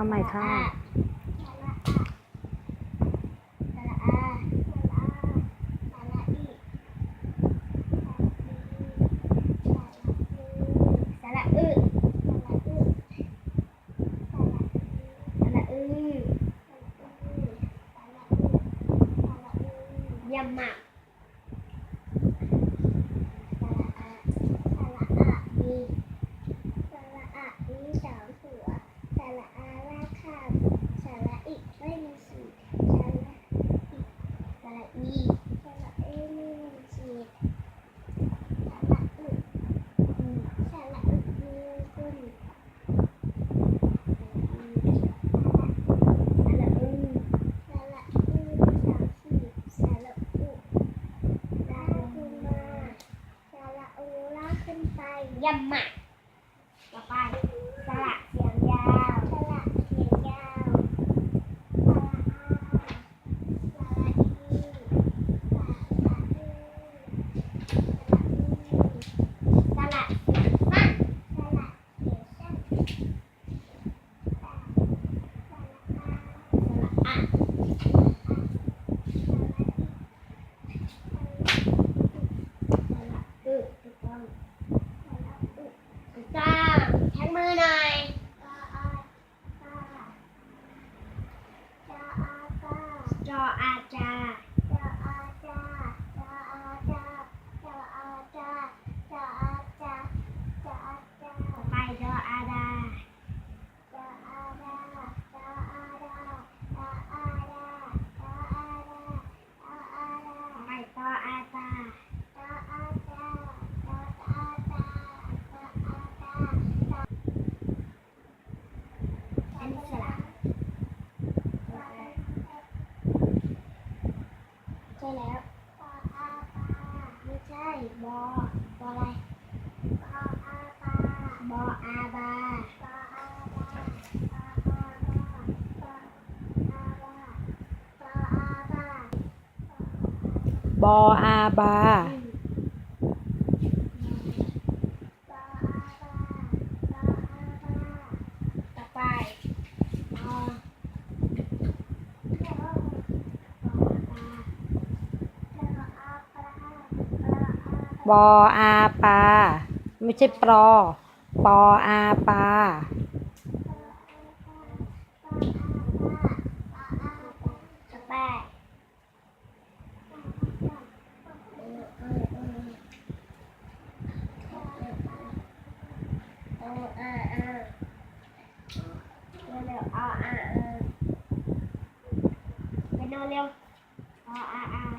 เอาใหม่ค่ะยำมาก 要买阿扎。 ใช่แล้วปออาปาไม่ใช่บอบออะไรปออาปาบออาบาปออาบาปออาบาบออาบาบออาบา ปออาปา ไม่ใช่ปลอปออาปา เร็วเร็วอะอะ